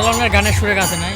লালনের গানের সুরে কাছে নাই?